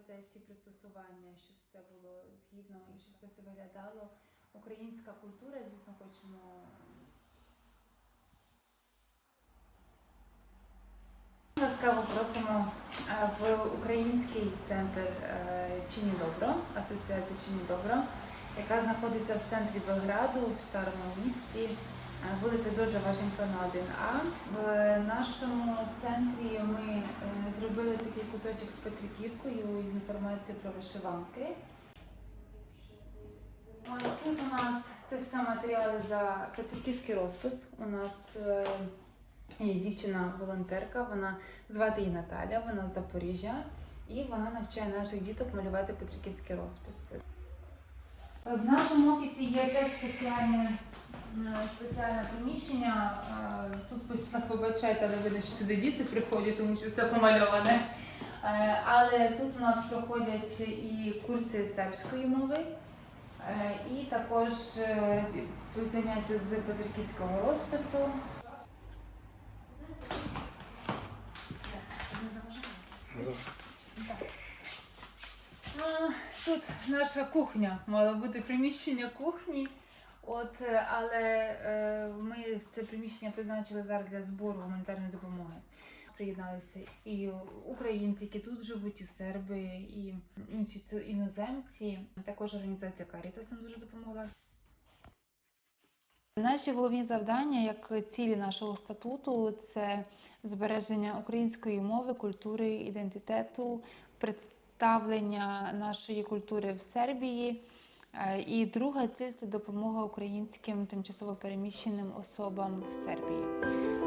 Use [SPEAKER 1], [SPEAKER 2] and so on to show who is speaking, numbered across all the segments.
[SPEAKER 1] процесі пристосування, щоб все було згідно і щоб це все виглядало. Українська культура, звісно, хочемо. Ласкаво просимо е, в український центр е, Чині Добро, асоціація Чині Добро, яка знаходиться в центрі Белграду, в старому місті, вулиця Джорджа Вашингтона 1А. В нашому центрі ми е, зробили такий куточок з Петриківкою із інформацією про вишиванки. Ось тут у нас це все матеріали за Петриківський розпис. У нас е, є дівчина-волонтерка, вона звати її Наталя, вона з Запоріжжя, і вона навчає наших діток малювати Петриківський розпис. В нашому офісі є теж спеціальне, е, спеціальне приміщення. Е, Тут постійно побачаєте, але видно, що сюди діти приходять, тому що все помальоване. Е, Але тут у нас проходять і курси сербської мови, е, і також е, заняття з Петриківського розпису. Тут наша кухня, мало бути приміщення кухні. От, е, але е, ми це приміщення призначили зараз для збору гуманітарної допомоги. Приєдналися і українці, які тут живуть, і серби, і інші іноземці. Також організація Caritas нам дуже допомогла. Наші головні завдання, як цілі нашого статуту, це збереження української мови, культури, ідентитету, представлення нашої культури в Сербії. Е, І друга ціль це допомога українським тимчасово переміщеним особам в Сербії.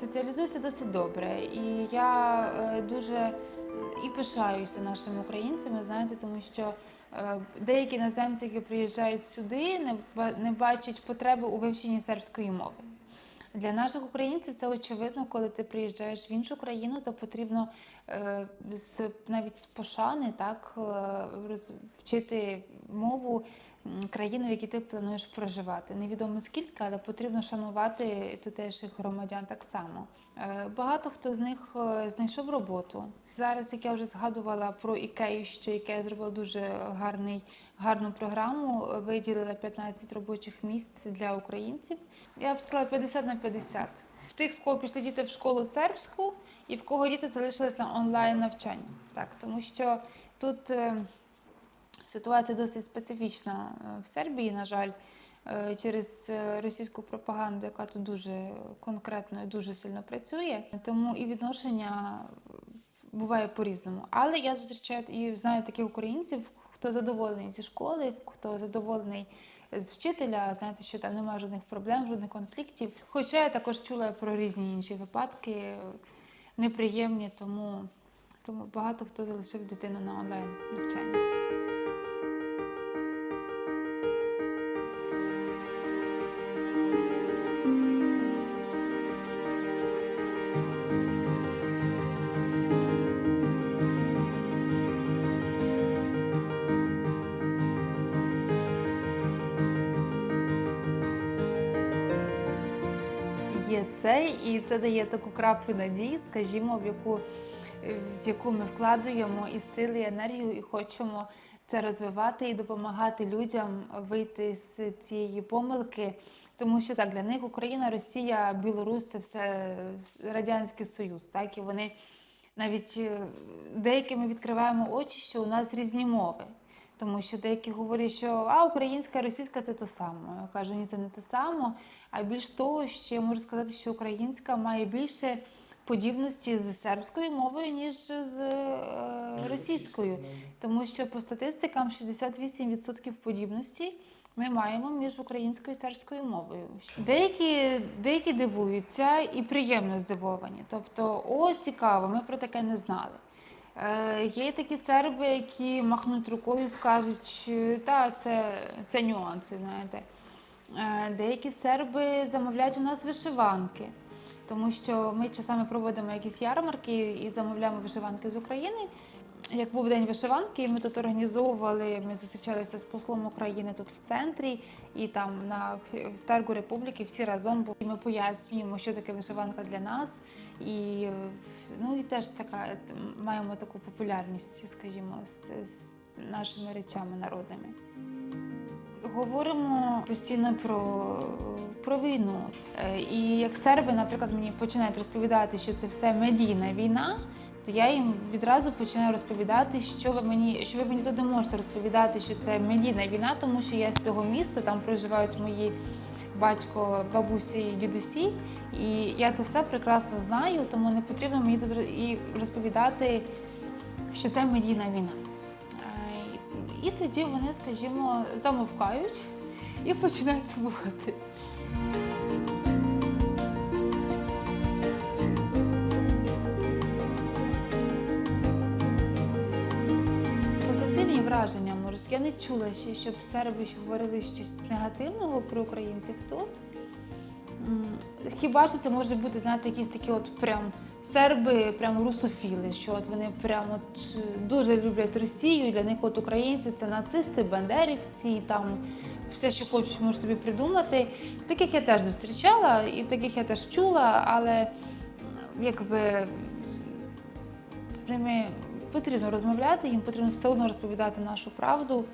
[SPEAKER 1] Соціалізується досить добре, і я е, дуже і пишаюся нашими українцями, знаєте, тому що е, деякі іноземці, які приїжджають сюди, не, ба- не бачать потреби у вивченні сербської мови. Для наших українців це очевидно, коли ти приїжджаєш в іншу країну, то потрібно е, з, навіть з пошани так, вчити мову країни, в якій ти плануєш проживати. Невідомо скільки, але потрібно шанувати тутешніх громадян так само. Е, Багато хто з них е, знайшов роботу. Зараз, як я вже згадувала про ікею, що ікея зробила дуже гарний, гарну програму, виділила 15 робочих місць для українців. Я б сказала 50 на 50. В тих, в кого пішли діти в школу сербську, і в кого діти залишились на онлайн навчанні. Так, тому що тут е, ситуація досить специфічна е, в Сербії, на жаль, е, через е, російську пропаганду, яка тут дуже конкретно і дуже сильно працює. Тому і відношення буває по-різному. Але я зустрічаю і знаю таких українців, хто задоволений зі школи, хто задоволений з вчителя, знаєте, що там немає жодних проблем, жодних конфліктів. Хоча я також чула про різні інші випадки неприємні, тому, тому багато хто залишив дитину на онлайн навчання. Цей, і це дає таку краплю надії, скажімо, в яку, в яку ми вкладуємо і сили, і енергію, і хочемо це розвивати і допомагати людям вийти з цієї помилки. Тому що так для них Україна, Росія, Білорусь це все Радянський Союз, так і вони навіть е, деякі ми відкриваємо очі, що у нас різні мови. Тому що деякі говорять, що а українська, російська це те саме. Я кажу, ні, це не те саме. А більш того, що я можу сказати, що українська має більше подібності з сербською мовою, ніж з е, російською. Тому що по статистикам 68% подібності ми маємо між українською і сербською мовою. Деякі, деякі дивуються і приємно здивовані. Тобто, о, цікаво, ми про таке не знали. Е, Є такі серби, які махнуть рукою, скажуть, «Е, та це, це нюанси, знаєте. Е, Деякі серби замовляють у нас вишиванки, тому що ми часами проводимо якісь ярмарки і замовляємо вишиванки з України. Як був день вишиванки, ми тут організовували, ми зустрічалися з послом України тут в центрі, і там на Таргу Республіки всі разом були. Ми пояснюємо, що таке вишиванка для нас. І ну і теж така маємо таку популярність, скажімо, з, з нашими речами народними. Говоримо постійно про, про війну. Е, І як серби, наприклад, мені починають розповідати, що це все медійна війна, то я їм відразу починаю розповідати, що ви мені, що ви мені не можете розповідати, що це медійна війна, тому що я з цього міста, там проживають мої батько, бабусі і дідусі. І я це все прекрасно знаю, тому не потрібно мені тут і розповідати, що це медійна війна. І тоді вони, скажімо, замовкають і починають слухати. Враження морське. Я не чула ще, щоб серби говорили щось негативного про українців тут. Хіба що це може бути, знаєте, якісь такі от прям серби, прям русофіли, що от вони прям от е, дуже люблять Росію. Для них от українці це нацисти, бандерівці, там все, що хочуть, можуть собі придумати. Таких я теж зустрічала, і таких я теж чула, але якби з ними потрібно розмовляти, їм потрібно все одно розповідати нашу правду.